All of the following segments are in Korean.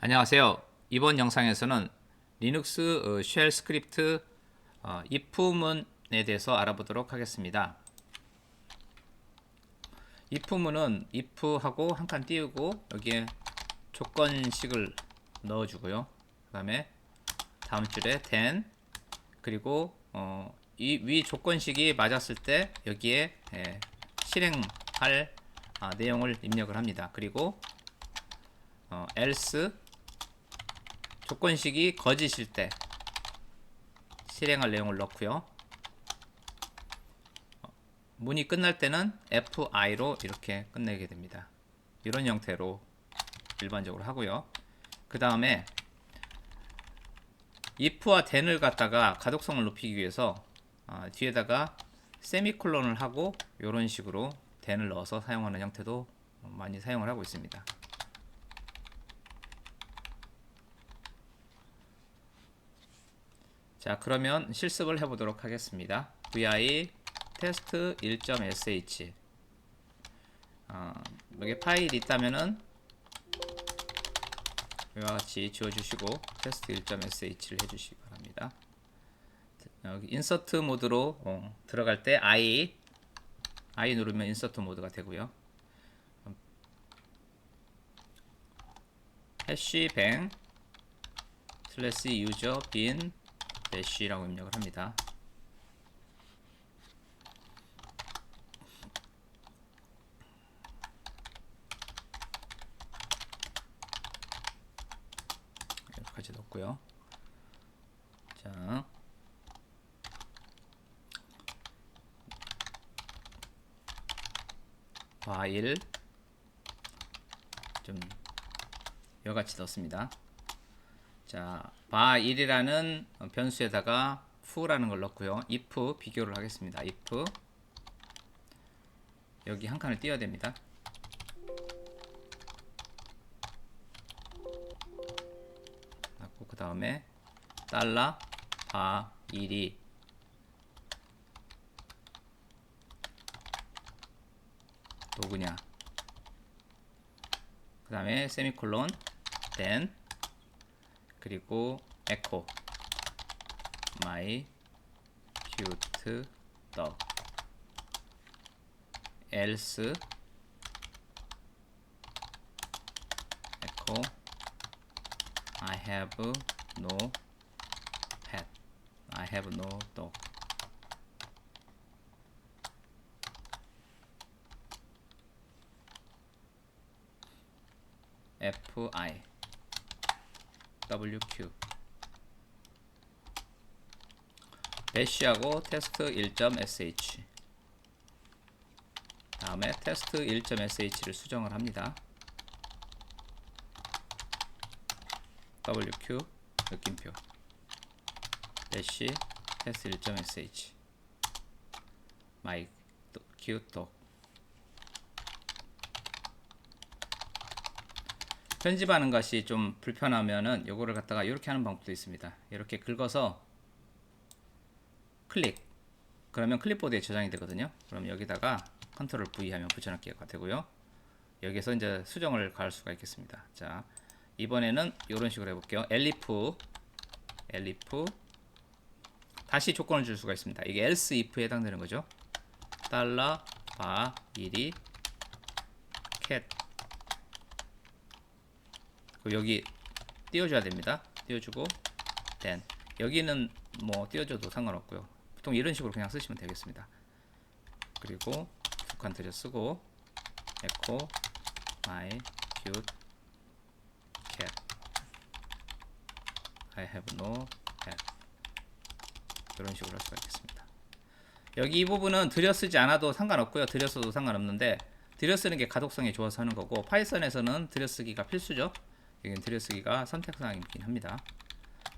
안녕하세요. 이번 영상에서는 리눅스 어, 쉘 스크립트 어, if문에 대해서 알아보도록 하겠습니다. if문은 if하고 한 칸 띄우고 여기에 조건식을 넣어주고요. 그 다음에 다음 줄에 then 그리고 어, 이 위 조건식이 맞았을 때 여기에 예, 실행할 아, 내용을 입력을 합니다. 그리고 어, else 조건식이 거짓일 때 실행할 내용을 넣고요. 어, 문이 끝날 때는 FI로 이렇게 끝내게 됩니다. 이런 형태로 일반적으로 하고요. 그 다음에 if와 then을 갖다가 가독성을 높이기 위해서 아, 뒤에다가 세미콜론을 하고 이런 식으로 then을 넣어서 사용하는 형태도 많이 사용을 하고 있습니다. 자 그러면 실습을 해보도록 하겠습니다. vi 테스트 1.sh 어, 여기 파일이 있다면은 이와 같이 지워주시고 테스트 1.sh를 해주시기 바랍니다. 여기 인서트 모드로 어, 들어갈 때 i i 누르면 인서트 모드가 되고요. 해시 뱅 슬래시 유저 빈 대시라고 입력을 합니다. 여기까지 넣고요. 자, 파일 좀 여같이 넣습니다. 자, 바1이라는 변수에다가 fu라는 걸 넣고요. if 비교를 하겠습니다. if 여기 한 칸을 띄워야 됩니다. 그 다음에 달러 바 1이 누구냐 그 다음에 세미콜론 then 그리고 echo my cute dog else echo I have no pet I have no dog fi WQ 배시하고 테스트 1.sh 다음에 테스트 1.sh를 수정을 합니다. WQ 느낌표. 배시 테스트 1.sh 마이 큐톡 편집하는 것이 좀 불편하면은 요거를 갖다가 이렇게 하는 방법도 있습니다. 이렇게 긁어서 클릭 그러면 클립보드에 저장이 되거든요. 그럼 여기다가 컨트롤 V 하면 붙여넣기가 되고요. 여기서 이제 수정을 가할 수가 있겠습니다. 자 이번에는 이런 식으로 해볼게요. 엘리프 엘리프 다시 조건을 줄 수가 있습니다. 이게 else if에 해당되는 거죠. 달러 바 1이 cat 여기 띄워줘야 됩니다. 띄워주고 then 여기는 뭐 띄워줘도 상관없고요. 보통 이런 식으로 그냥 쓰시면 되겠습니다. 그리고 두칸 들여 쓰고 echo my cute cat I have no pet 이런 식으로 할 수가 있겠습니다. 여기 이 부분은 들여 쓰지 않아도 상관없고요. 들여 써도 상관없는데 들여 쓰는 게 가독성이 좋아서 하는 거고 파이썬에서는 들여 쓰기가 필수죠. 여기는 들여쓰기가 선택사항이긴 합니다.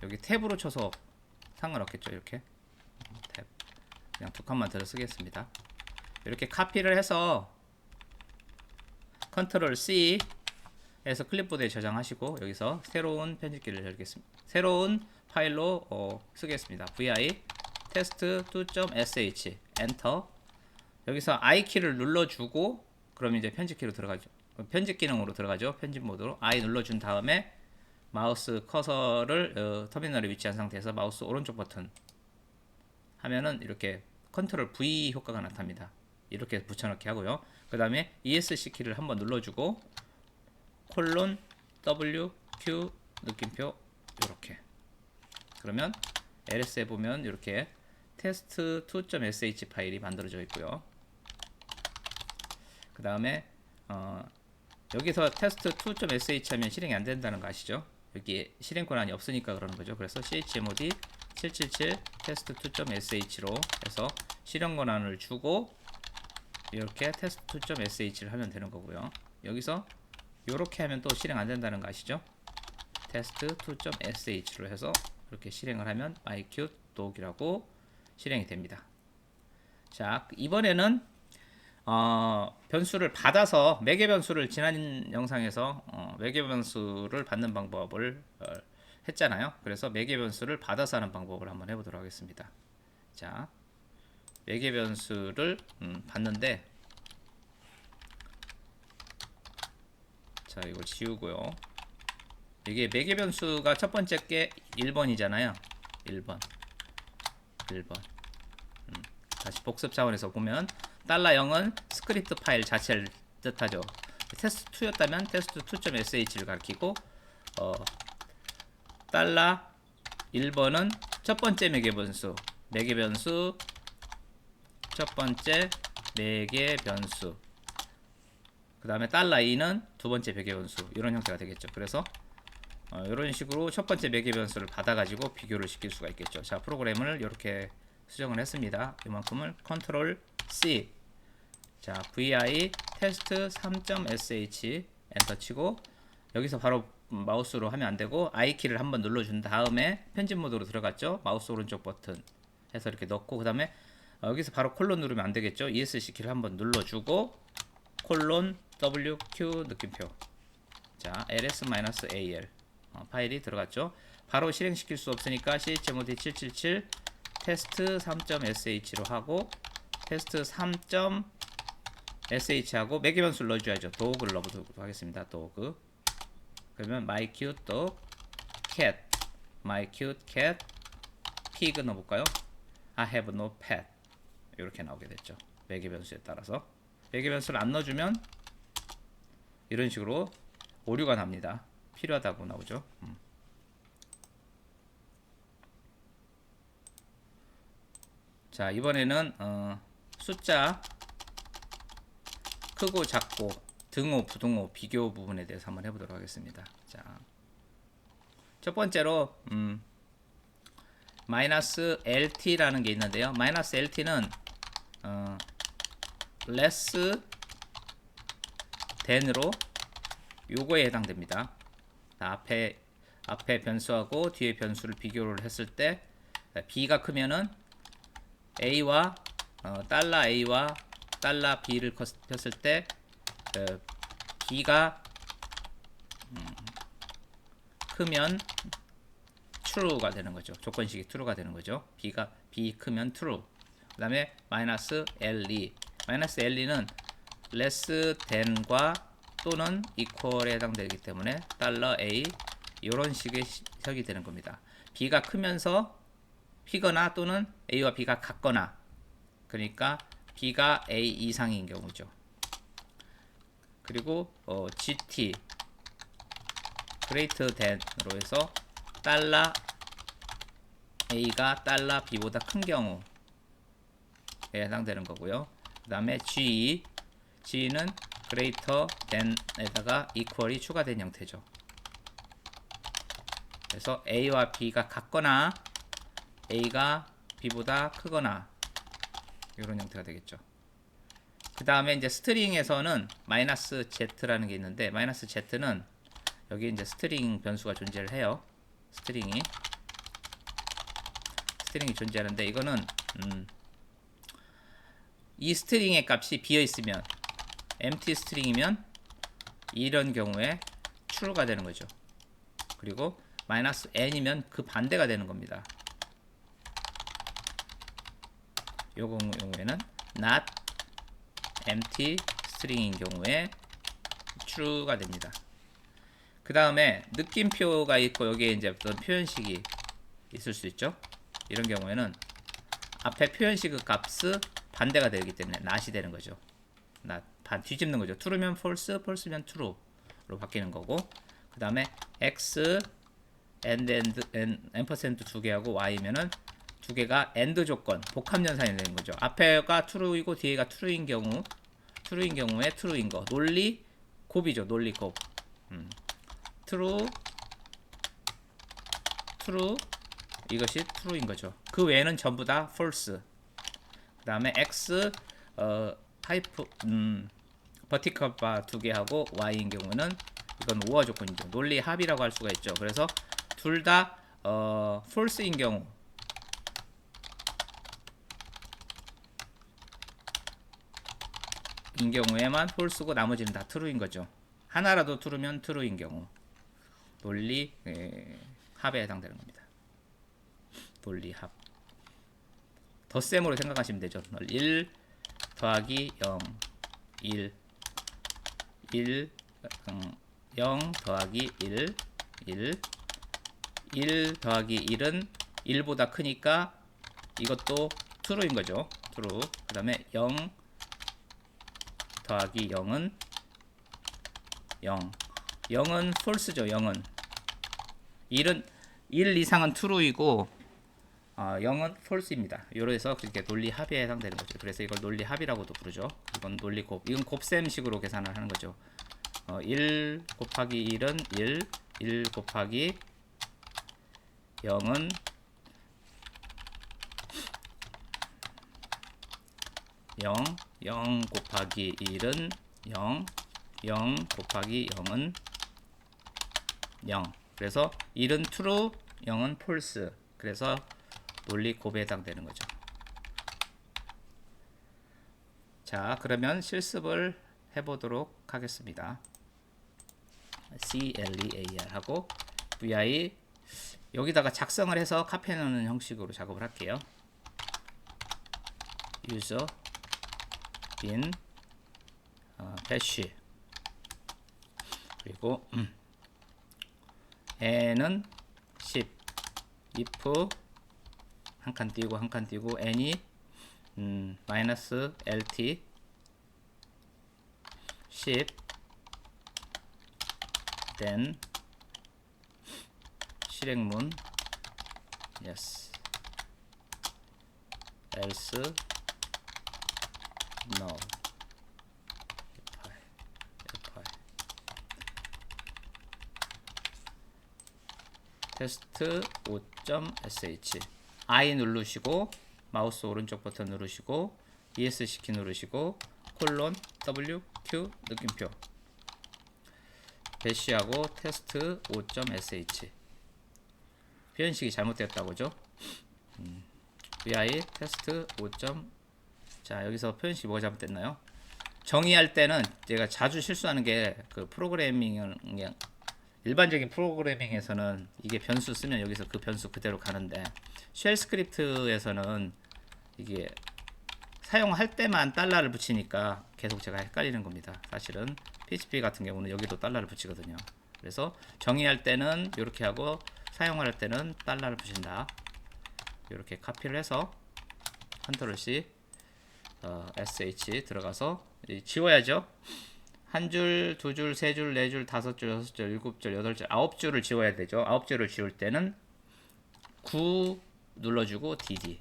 여기 탭으로 쳐서 상관없겠죠. 이렇게 탭 그냥 두 칸만 들여쓰겠습니다. 이렇게 카피를 해서 컨트롤 C 에서 클립보드에 저장하시고 여기서 새로운 편집기를 열겠습니다. 새로운 파일로 어, 쓰겠습니다. vi 테스트 2.sh 엔터 여기서 i 키를 눌러주고 그럼 이제 편집키로 들어가죠. 편집 기능으로 들어가죠. 편집 모드로 I 눌러준 다음에 마우스 커서를 어, 터미널에 위치한 상태에서 마우스 오른쪽 버튼 하면은 이렇게 컨트롤 V 효과가 나타납니다. 이렇게 붙여넣기 하고요. 그 다음에 ESC 키를 한번 눌러주고 콜론 W Q 느낌표 이렇게 그러면 LS에 보면 이렇게 test2.sh 파일이 만들어져 있고요. 그 다음에 어, 여기서 test2.sh 하면 실행이 안 된다는 거 아시죠? 여기 실행 권한이 없으니까 그러는 거죠. 그래서 chmod 777 test2.sh로 해서 실행 권한을 주고 이렇게 test2.sh를 하면 되는 거고요. 여기서 이렇게 하면 또 실행 안 된다는 거 아시죠? test2.sh로 해서 이렇게 실행을 하면 myqtdog이라고 실행이 됩니다. 자 이번에는 어, 변수를 받아서 매개 변수를 지난 영상에서 어, 매개 변수를 받는 방법을 어, 했잖아요. 그래서 매개 변수를 받아서 하는 방법을 한번 해보도록 하겠습니다. 자 매개 변수를 음, 받는데 자 이걸 지우고요. 이게 매개 변수가 첫 번째 게 1번이잖아요. 1번 1번 음, 다시 복습 차원에서 보면 달러 0은 스크립트 파일 자체를 뜻하죠. 테스트 2였다면 테스트 2.sh를 가리키고 어, 달러 1번은 첫 번째 매개 변수 매개 변수 첫 번째 매개 변수 그 다음에 달러 2는 두 번째 매개 변수 이런 형태가 되겠죠. 그래서 어, 이런 식으로 첫 번째 매개 변수를 받아가지고 비교를 시킬 수가 있겠죠. 자 프로그램을 이렇게 수정을 했습니다. 이만큼을 컨트롤 C 자 vi 테스트 3.sh 엔터 치고 여기서 바로 마우스로 하면 안 되고 I 키를 한번 눌러 준 다음에 편집 모드로 들어갔죠. 마우스 오른쪽 버튼 해서 이렇게 넣고 그 다음에 여기서 바로 콜론 누르면 안 되겠죠. ESC 키를 한번 눌러 주고 콜론 WQ 느낌표 자 ls-al 어, 파일이 들어갔죠. 바로 실행시킬 수 없으니까 chmod 777 테스트 3.sh로 하고 테스트 3.sh 하고 매개 변수를 넣어줘야죠. 도그를 넣어보도록 하겠습니다. 도그 그러면 my cute dog cat my cute cat pig 넣어볼까요? I have no pet 이렇게 나오게 됐죠. 매개 변수에 따라서 매개 변수를 안 넣어주면 이런 식으로 오류가 납니다. 필요하다고 나오죠. 음. 자 이번에는 어, 숫자 크고 작고 등호 부등호 비교 부분에 대해서 한번 해보도록 하겠습니다. 자, 첫 번째로 음, 마이너스 LT라는 게 있는데요. 마이너스 LT는 어, less than으로 요거에 해당됩니다. 앞에 앞에 변수하고 뒤에 변수를 비교를 했을 때 b가 크면은 a와 어, 달러 a와 달러 b를 컸을 때 어, b가 음, 크면 true가 되는 거죠. 조건식이 true가 되는 거죠. b가 b 크면 true. 그다음에 마이너스 le 마이너스 le는 less than과 또는 equal에 해당되기 때문에 달러 a 이런 식의 해석이 되는 겁니다. b가 크면서 피거나 또는 a와 b가 같거나 그러니까 b가 a 이상인 경우죠. 그리고 어, gt greater than으로 해서 달러 a가 달러 b보다 큰 경우에 해당되는 거고요. 그 다음에 g g는 greater than에다가 equal이 추가된 형태죠. 그래서 a와 b가 같거나 a가 b보다 크거나 이런 형태가 되겠죠. 그 다음에 이제 스트링에서는 마이너스 z라는 게 있는데 마이너스 z는 여기 이제 스트링 변수가 존재를 해요. 스트링이 스트링이 존재하는데 이거는 음, 이 스트링의 값이 비어 있으면 empty 스트링이면 이런 경우에 true가 되는 거죠. 그리고 마이너스 n이면 그 반대가 되는 겁니다. 요 경우에는 not empty string인 경우에 true가 됩니다. 그 다음에 느낌표가 있고 여기에 이제 어떤 표현식이 있을 수 있죠. 이런 경우에는 앞에 표현식 값이 반대가 되기 때문에 not이 되는 거죠. not 반 뒤집는 거죠. true면 false, false면 true로 바뀌는 거고 그 다음에 x and and and 두 개하고 y면은 두 개가 and 조건 복합 연산이 되는 거죠. 앞에가 true이고 뒤에가 true인 경우 true인 경우에 true인 거 논리 곱이죠. 논리 곱. 음. true true 이것이 true인 거죠. 그 외에는 전부 다 false. 그 다음에 x 어 하이프 음 버티컬 바 두 개 하고 y인 경우는 이건 우화 조건이죠. 논리 합이라고 할 수가 있죠. 그래서 둘다 어, false인 경우 인 경우에만 false고 나머지는 다 true인 거죠. 하나라도 true면 true인 경우 논리 에, 합에 해당되는 겁니다. 논리 합. 덧셈으로 생각하시면 되죠. 1 더하기 0 1 1 음, 0 더하기 1 1 1 더하기 1은 1보다 크니까 이것도 true인 거죠. true. 그 다음에 0 더하기 0은 0 0은 false죠. 0은 1은 1 이상은 true이고 어, 0은 false입니다. 요래서 그렇게 논리 합에 해당되는 거죠. 그래서 이걸 논리 합이라고도 부르죠. 이건 논리 곱. 이건 곱셈식으로 계산을 하는 거죠. 어, 1 곱하기 1은 1, 1 곱하기 0은 0, 0 곱하기 1은 0, 0 곱하기 0은 0. 그래서 1은 true, 0은 false. 그래서 논리 곱에 해당되는 거죠. 자, 그러면 실습을 해보도록 하겠습니다. C L E A R 하고 VI 여기다가 작성을 해서 카피해 놓는 형식으로 작업을 할게요. user bin 어, bash 그리고 음, n은 10 if 한 칸 띄고 한 칸 띄고 n이 음, 마이너스 lt 10 then 실행문 yes else no F8 F8 테스트 5.sh I 누르시고 마우스 오른쪽 버튼 누르시고 ESC 키 누르시고 콜론 W Q 느낌표 배시하고 테스트 5.sh 표현식이 잘못되었다고죠? 음, vi 테스트 5. 자 여기서 표현식 뭐가 잘못됐나요? 정의할 때는 제가 자주 실수하는 게 그 프로그래밍은 그냥 일반적인 프로그래밍에서는 이게 변수 쓰면 여기서 그 변수 그대로 가는데 쉘 스크립트에서는 이게 사용할 때만 달러를 붙이니까 계속 제가 헷갈리는 겁니다. 사실은 PHP 같은 경우는 여기도 달러를 붙이거든요. 그래서 정의할 때는 이렇게 하고 사용할 때는 달러를 붙인다. 이렇게 카피를 해서 컨트롤 C 어, SH 들어가서 지워야죠. 한 줄, 두 줄, 세 줄, 네 줄, 다섯 줄, 여섯 줄, 일곱 줄, 여덟 줄, 아홉 줄을 지워야 되죠. 아홉 줄을 지울 때는 9 눌러주고 DD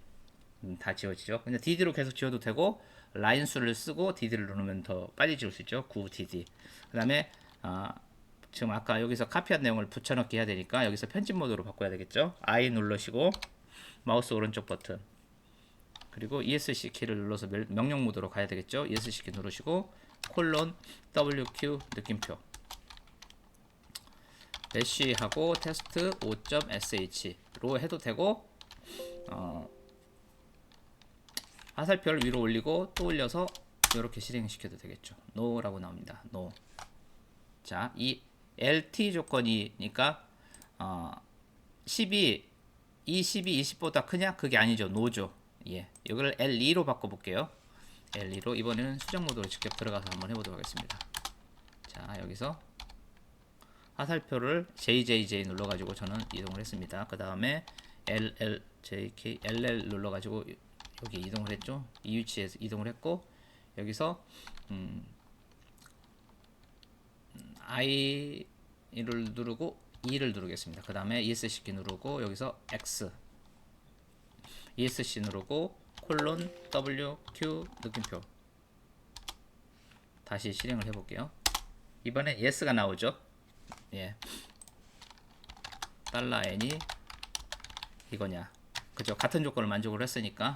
음, 다 지워지죠. 근데 DD로 계속 지워도 되고 라인 수를 쓰고 DD를 누르면 더 빨리 지울 수 있죠. 9 DD. 그다음에 아, 지금 아까 여기서 카피한 내용을 붙여넣기 해야 되니까 여기서 편집 모드로 바꿔야 되겠죠. I 누르시고 마우스 오른쪽 버튼 그리고 ESC 키를 눌러서 명령 모드로 가야 되겠죠. ESC 키 누르시고 콜론 WQ 느낌표 대시하고 테스트 5.sh로 해도 되고 어, 화살표를 위로 올리고 또 올려서 이렇게 실행시켜도 되겠죠. no라고 나옵니다. no. 자, 이 LT 조건이니까 어, 12, 20이 20보다 크냐? 그게 아니죠. no죠. 예. 이걸 L2로 바꿔 볼게요. L2로 이번에는 수정 모드로 직접 들어가서 한번 해보도록 하겠습니다. 자, 여기서 화살표를 JJJ 눌러가지고 저는 이동을 했습니다. 그 다음에 LLJK LL 눌러가지고 여기 이동을 했죠. 이 위치에서 이동을 했고 여기서 음, I를 누르고 E를 누르겠습니다. 그 다음에 ESC 키 누르고 여기서 X ESC 누르고 콜론 W Q 느낌표 다시 실행을 해볼게요. 이번엔 yes가 나오죠. 예. 달러 n이 이거냐. 그죠? 같은 조건을 만족을 했으니까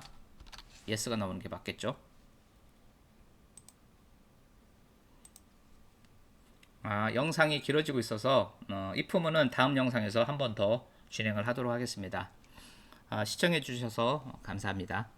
yes가 나오는 게 맞겠죠. 아, 영상이 길어지고 있어서 어, 이 부분은 다음 영상에서 한 번 더 진행을 하도록 하겠습니다. 아, 시청해 주셔서 감사합니다.